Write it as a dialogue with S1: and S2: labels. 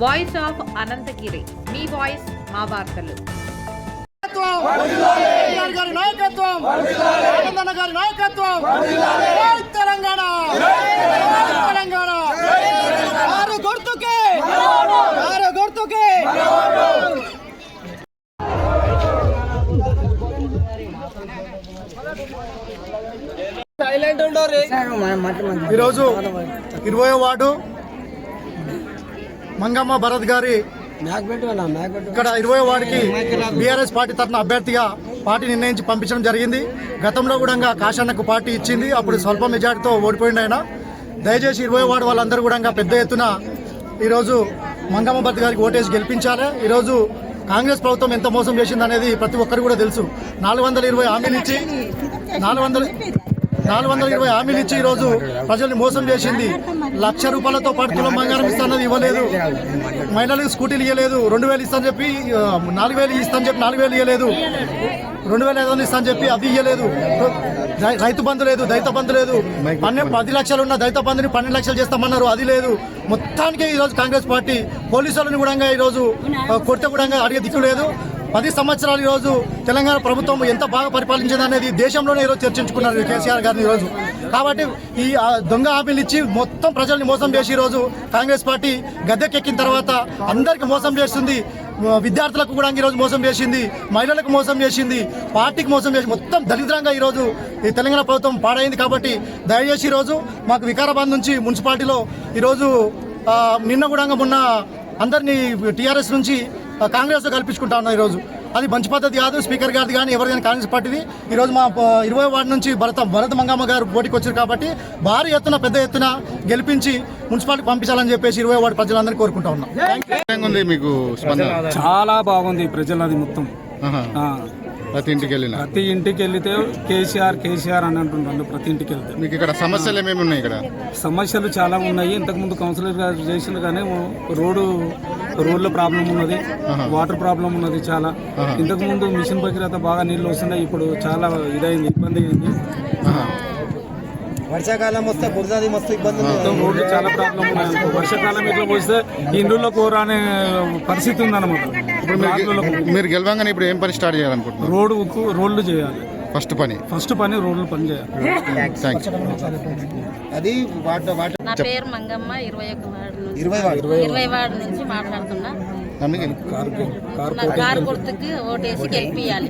S1: Voice of Anantagiri. Me voice మా వార్తలు.
S2: గారి నాయకత్వం! గారి నాయకత్వం! జై తెలంగాణ! జై తెలంగాణ! ఆరు గుర్తుకే! ఆరు గుర్తుకే! ఈరోజు ఇరవై వార్డు మంగమ్మ భరత్ గారి ఇక్కడ ఇరవై వార్డుకి బీఆర్ఎస్ పార్టీ తరఫున అభ్యర్థిగా పార్టీ నిర్ణయించి పంపించడం జరిగింది. గతంలో కూడా కాషాన్నకు పార్టీ ఇచ్చింది. అప్పుడు స్వల్ప మెజార్టీతో ఓడిపోయింది ఆయన. దయచేసి ఇరవై వార్డు వాళ్ళందరూ కూడా పెద్ద ఎత్తున ఈరోజు మంగమ్మ భరత్ గారికి ఓటేసి గెలిపించాలి. ఈరోజు కాంగ్రెస్ ప్రభుత్వం ఎంత మోసం చేసింది అనేది ప్రతి ఒక్కరు కూడా తెలుసు. నాలుగు వందల ఇరవై హామీలు ఇచ్చి నాలుగు వందల నాలుగు వందల ఇరవై హామీలు ఇచ్చి ఈరోజు ప్రజల్ని మోసం చేసింది లక్ష రూపాయలతో పాటు తులం బంగారం ఇస్తానని ఇవ్వలేదు. మహిళలకు స్కూటీలు ఇవ్వలేదు రెండు వేలు ఇస్తాను చెప్పి నాలుగు వేలు ఇస్తాను చెప్పి నాలుగు వేలు ఇవ్వలేదు రెండు వేల ఐదు వందలు ఇస్తాను చెప్పి అది ఇవ్వలేదు రైతు బంధు లేదు దళిత బంధు లేదు. పన్నెండు పది లక్షలు ఉన్న దళిత బంధుని పన్నెండు లక్షలు చేస్తామన్నారు. అది లేదు. మొత్తానికి ఈరోజు కాంగ్రెస్ పార్టీ పోలీసులను కూడా ఈరోజు ఆ, కూడా అడిగే దిక్కు లేదు. పది సంవత్సరాలు ఈరోజు తెలంగాణ ప్రభుత్వం ఎంత బాగా పరిపాలించింది అనేది దేశంలోనే ఈరోజు చర్చించుకున్నారు కేసీఆర్ గారిని ఈరోజు. కాబట్టి ఈ దొంగ హామీలు ఇచ్చి మొత్తం ప్రజల్ని మోసం చేసి ఈరోజు కాంగ్రెస్ పార్టీ గద్దెకెక్కిన తర్వాత అందరికి మోసం చేస్తుంది. విద్యార్థులకు కూడా ఈరోజు మోసం చేసింది. మహిళలకు మోసం చేసింది. పార్టీకి మోసం చేసి మొత్తం దరిద్రంగా ఈరోజు ఈ తెలంగాణ ప్రభుత్వం పాడైంది కాబట్టి దయచేసి ఈరోజు మాకు వికారాబాద్ నుంచి మున్సిపాలిటీలో ఈరోజు నిన్న కూడా మొన్న అందరినీ టీఆర్ఎస్ నుంచి కాంగ్రెస్ కల్పించుకుంటా ఉన్నాం ఈరోజు. అది మంచి పద్ధతి కాదు స్పీకర్ గారిది కానీ ఎవరి కానీ కాంగ్రెస్ పార్టీది. ఈరోజు మా ఇరవై వార్డు నుంచి భరత భరత మంగమ్మ గారు పోటీకి వచ్చారు కాబట్టి భారీ ఎత్తున పెద్ద ఎత్తున గెలిపించి మున్సిపాలిటీ పంపించాలని చెప్పేసి ఇరవై వార్డు ప్రజలందరినీ కోరుకుంటా ఉన్నాం.
S3: మీకు స్పందన?
S4: చాలా బాగుంది ప్రజలది మొత్తం.
S3: ప్రతి ఇంటికి వెళ్ళిన
S4: ప్రతి ఇంటికి వెళ్తే కేసీఆర్ కేసీఆర్ అని అంటుంటారు ప్రతి ఇంటికి వెళ్తే
S3: మీకు ఇక్కడ సమస్యలు ఏమేమి ఉన్నాయి ఇక్కడ?
S4: సమస్యలు చాలా ఉన్నాయి. ఇంతకుముందు కౌన్సిలర్ గారు చేసిన కానీ రోడ్డు రోడ్ల ప్రాబ్లం ఉన్నది వాటర్ ప్రాబ్లం ఉన్నది చాలా. ఇంతకుముందు మిషన్ భగీరథ బాగా నీళ్ళు వస్తున్నాయి ఇప్పుడు చాలా ఇదైంది ఇబ్బంది అయింది.
S2: వర్షాకాలం వస్తే బురదది మస్తు ఇబ్బంది
S4: మొత్తం రోడ్లు చాలా ప్రాబ్లం ఉన్నాయి. వర్షాకాలం ఇట్లా పోస్తే ఇండ్లలో కూర అనే పరిస్థితి ఉందన్నమాట.
S3: ఇప్పుడు మీరు మీరు గెలవంగానే ఇప్పుడు ఏం పని స్టార్ట్ చేయాలనుకుంటున్నారు?
S4: రోడ్డుకు రోడ్లు చేయాలి.
S3: ఫస్ట్ పని.
S4: ఫస్ట్ పని రోడ్లు పని చేయాలి.
S3: థ్యాంక్స్
S2: అది
S5: నా పేరు మంగమ్మ ఇరవై ఒక వార్డు
S2: ఇరవై వార్డు.
S5: నుంచి మాట్లాడుతున్నా.
S4: కారు కారు
S5: నా కారు గుర్తుకి ఓటేసి గెలిపియాలి